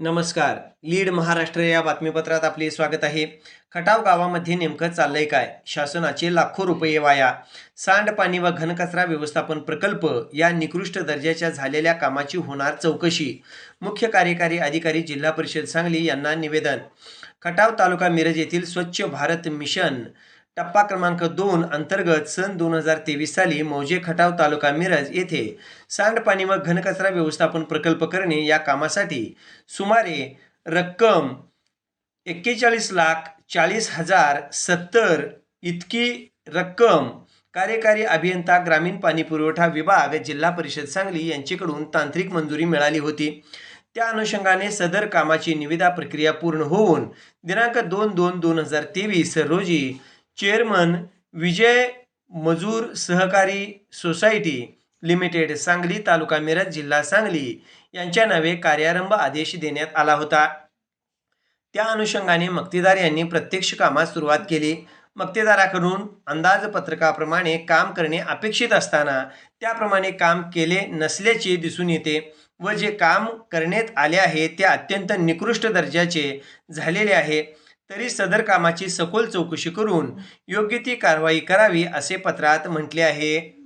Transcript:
नमस्कार. लीड महाराष्ट्र या बातमीपत्रात आपले स्वागत आहे. खटाव गावामध्ये नेमकं चाललंय काय? शासनाचे लाखो रुपये वाया. सांडपाणी व घनकचरा व्यवस्थापन प्रकल्प या निकृष्ट दर्जाच्या झालेल्या कामाची होणार चौकशी. मुख्य कार्यकारी अधिकारी जिल्हा परिषद सांगली यांना निवेदन. खटाव तालुका मिरज येथील स्वच्छ भारत मिशन टप्पा क्रमांक दोन अंतर्गत सन दोन हजार तेवीस साली मौजे खटाव तालुका मिरज येथे सांडपाणी व घनकचरा व्यवस्थापन प्रकल्प करणे या कामासाठी सुमारे रक्कम एक्केचाळीस लाख चाळीस हजार सत्तर इतकी रक्कम कार्यकारी अभियंता ग्रामीण पाणी पुरवठा विभाग जिल्हा परिषद सांगली यांच्याकडून तांत्रिक मंजुरी मिळाली होती. त्या अनुषंगाने सदर कामाची निविदा प्रक्रिया पूर्ण होऊन दिनांक दोन दोन दोन हजार तेवीस रोजी चेअरमन विजय मजूर सहकारी सोसायटी लिमिटेड सांगली तालुका मिरज जिल्हा सांगली यांच्या नावे कार्यारंभ आदेश देण्यात आला होता. त्या अनुषंगाने मक्तेदार यांनी प्रत्यक्ष कामास सुरुवात केली. मक्तेदाराकडून अंदाजपत्रकाप्रमाणे काम करणे अपेक्षित असताना त्याप्रमाणे काम केले नसल्याचे दिसून येते व जे काम करण्यात आले आहे ते अत्यंत निकृष्ट दर्जाचे झालेले आहे. तरी सदर कामाची सखोल चौकशी करून योग्य ती कारवाई करावी असे पत्रात म्हटले आहे.